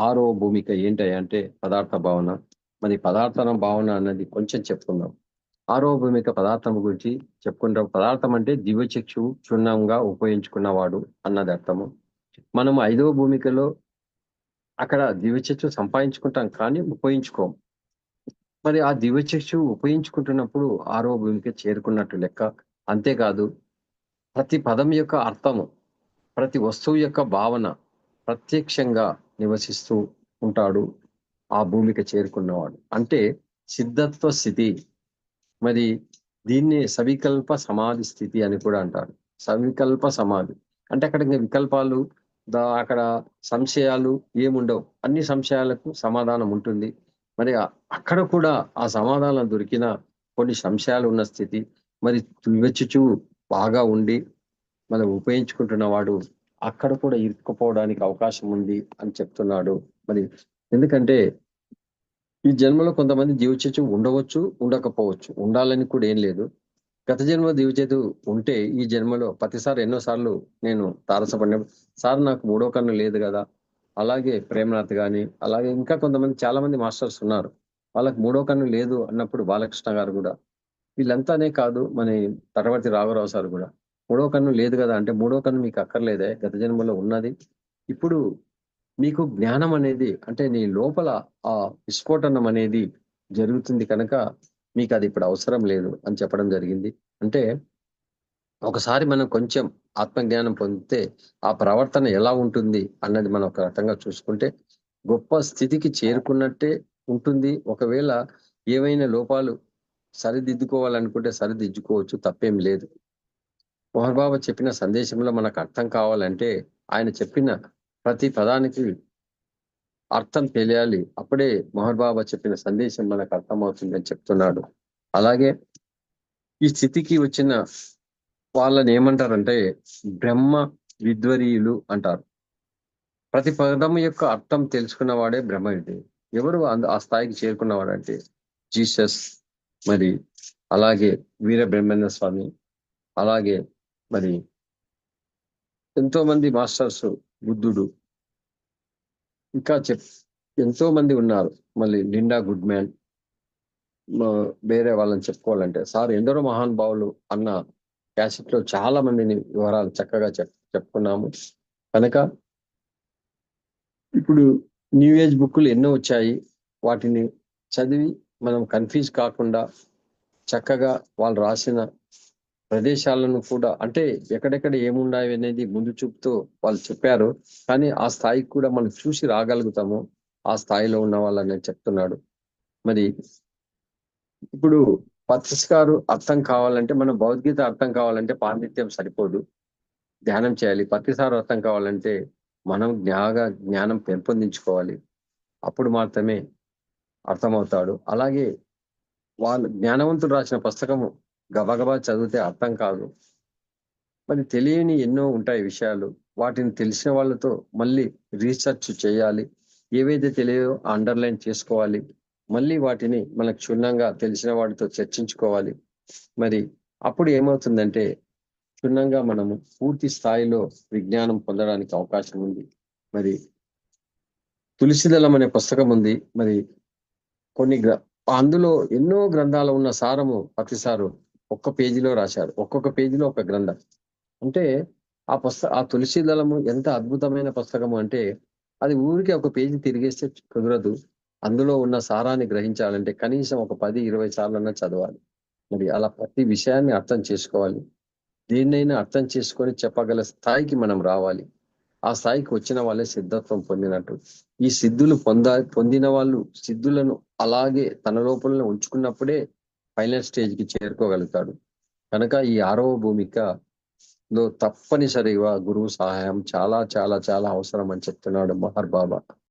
ఆరో భూమిక ఏంటి అంటే పదార్థ భావన. మరి పదార్థ భావన అన్నది కొంచెం చెప్పుకుందాం. ఆరో భూమిక పదార్థం గురించి చెప్పుకుంటాం పదార్థం అంటే దివ్యచక్షు క్షుణ్ణంగా ఉపయోగించుకున్నవాడు అన్నది అర్థము మనం ఐదవ భూమికలో అక్కడ దివ్యచక్షు సంపాదించుకుంటాం కానీ ఉపయోగించుకోం. మరి ఆ దివ్యచక్షు ఉపయోగించుకుంటున్నప్పుడు ఆరో భూమిక చేరుకున్నట్టు లెక్క. అంతేకాదు ప్రతి పదం యొక్క అర్థము ప్రతి వస్తువు యొక్క భావన ప్రత్యక్షంగా నివసిస్తూ ఉంటాడు ఆ భూమికి చేరుకున్నవాడు. అంటే సిద్ధత్వ స్థితి. మరి దీన్ని సవికల్ప సమాధి స్థితి అని కూడా అంటారు. సవికల్ప సమాధి. అంటే అక్కడ ఇంకా వికల్పాలు అక్కడ సంశయాలు ఏముండవు. అన్ని సంశయాలకు సమాధానం ఉంటుంది. మరి అక్కడ కూడా ఆ సమాధానం దొరికిన కొన్ని సంశయాలు ఉన్న స్థితి. మరి వివచ్చుచు బాగా ఉండి మనం ఉపయోగించుకుంటున్న వాడు అక్కడ కూడా ఇరుక్కుపోవడానికి అవకాశం ఉంది అని చెప్తున్నాడు. మరి ఎందుకంటే ఈ జన్మలో కొంతమంది జీవచేతు ఉండవచ్చు ఉండకపోవచ్చు ఉండాలని కూడా ఏం లేదు. గత జన్మ జీవచేతు ఉంటే ఈ జన్మలో ప్రతిసారి ఎన్నోసార్లు నేను తారసపడిన సార్ నాకు మూడో కన్ను లేదు కదా. అలాగే ప్రేమనాథ్ కానీ అలాగే ఇంకా కొంతమంది చాలా మంది మాస్టర్స్ ఉన్నారు. వాళ్ళకి మూడో కన్ను లేదు అన్నప్పుడు బాలకృష్ణ గారు కూడా. వీళ్ళంతానే కాదు మన తటవర్తి రాఘవరావు సార్ కూడా. మూడో కన్ను లేదు కదా అంటే మూడో కన్ను మీకు అక్కర్లేదే గత జన్మలో ఉన్నది. ఇప్పుడు మీకు జ్ఞానం అనేది అంటే నీ లోపల ఆ విస్ఫోటనం అనేది జరుగుతుంది కనుక మీకు అది ఇప్పుడు అవసరం లేదు అని చెప్పడం జరిగింది. అంటే ఒకసారి మనం కొంచెం ఆత్మజ్ఞానం పొందితే ఆ ప్రవర్తన ఎలా ఉంటుంది అన్నది మనం ఒక రకంగా చూసుకుంటే గొప్ప స్థితికి చేరుకున్నట్టే ఉంటుంది. ఒకవేళ ఏవైనా లోపాలు సరిదిద్దుకోవాలనుకుంటే సరిదిద్దుకోవచ్చు తప్పేం లేదు. మోహన్ చెప్పిన సందేశంలో మనకు అర్థం కావాలంటే ఆయన చెప్పిన ప్రతి పదానికి అర్థం తెలియాలి. అప్పుడే మోహన్ బాబా చెప్పిన సందేశం మనకు అర్థమవుతుందని చెప్తున్నాడు. అలాగే ఈ స్థితికి వచ్చిన వాళ్ళని ఏమంటారంటే బ్రహ్మ విద్వరీయులు అంటారు. ప్రతి పదం యొక్క అర్థం తెలుసుకున్న వాడే బ్రహ్మవిద్య ఎవరు ఆ స్థాయికి చేరుకున్నవాడంటే జీసస్ మరి అలాగే వీరబ్రహ్మేంద్ర స్వామి అలాగే మరి ఎంతో మంది మాస్టర్స్ బుద్ధుడు ఇంకా చెప్ ఎంతో మంది ఉన్నారు. మళ్ళీ లిండా గుడ్ మ్యాన్ వేరే వాళ్ళని చెప్పుకోవాలంటే సార్ ఎందరో మహానుభావులు అన్న క్యాసెట్లో చాలా మందిని వివరాలు చక్కగా చెప్ చెప్పుకున్నాము. కనుక ఇప్పుడు న్యూ ఏజ్ బుక్లు ఎన్నో వచ్చాయి. వాటిని చదివి మనం కన్ఫ్యూజ్ కాకుండా చక్కగా వాళ్ళు రాసిన ప్రదేశాలను కూడా అంటే ఎక్కడెక్కడ ఏముండాయి అనేది ముందు చూపుతూ వాళ్ళు చెప్పారు. కానీ ఆ స్థాయికి కూడా మనం చూసి రాగలుగుతాము. ఆ స్థాయిలో ఉన్న వాళ్ళని చెప్తున్నాడు. మరి ఇప్పుడు పత్రిస్కారు అర్థం కావాలంటే మన భగవద్గీత అర్థం కావాలంటే పాండిత్యం సరిపోదు. ధ్యానం చేయాలి. పత్రిసారు అర్థం కావాలంటే మనం జ్ఞాగా జ్ఞానం పెంపొందించుకోవాలి. అప్పుడు మాత్రమే అర్థమవుతాడు. అలాగే వాళ్ళు జ్ఞానవంతుడు రాసిన పుస్తకము గబగబా చదివితే అర్థం కాదు. మరి తెలియని ఎన్నో ఉంటాయి విషయాలు. వాటిని తెలిసిన వాళ్ళతో మళ్ళీ రీసెర్చ్ చేయాలి. ఏవైతే తెలియో అండర్లైన్ చేసుకోవాలి. మళ్ళీ వాటిని మనకు క్షుణ్ణంగా తెలిసిన వాటితో చర్చించుకోవాలి. మరి అప్పుడు ఏమవుతుందంటే క్షుణ్ణంగా మనము పూర్తి స్థాయిలో విజ్ఞానం పొందడానికి అవకాశం ఉంది. మరి తులసిదళం అనే పుస్తకం ఉంది. మరి కొన్ని అందులో ఎన్నో గ్రంథాలు ఉన్న సారము ప్రతిసారు ఒక్క పేజీలో రాశారు. ఒక్కొక్క పేజీలో ఒక గ్రంథం. అంటే ఆ పుస్తక ఆ తులసి దళము ఎంత అద్భుతమైన పుస్తకము అంటే అది ఊరికి ఒక పేజీ తిరిగేస్తే కుదరదు. అందులో ఉన్న సారాన్ని గ్రహించాలంటే కనీసం ఒక పది ఇరవై సార్లన్నా చదవాలి. మరి అలా ప్రతి విషయాన్ని అర్థం చేసుకోవాలి. దేన్నైనా అర్థం చేసుకొని చెప్పగల స్థాయికి మనం రావాలి. ఆ స్థాయికి వచ్చిన వాళ్ళే సిద్ధత్వం పొందినట్టు. ఈ సిద్ధులు పొంద పొందిన వాళ్ళు సిద్ధులను అలాగే తన లోపల ఉంచుకున్నప్పుడే ఫైనల్ స్టేజ్కి చేరుకోగలుగుతాడు. కనుక ఈ ఆరవ భూమికలో తప్పనిసరిగా గురువు సహాయం చాలా చాలా చాలా అవసరం అని చెప్తున్నాడు మహర్ బాబా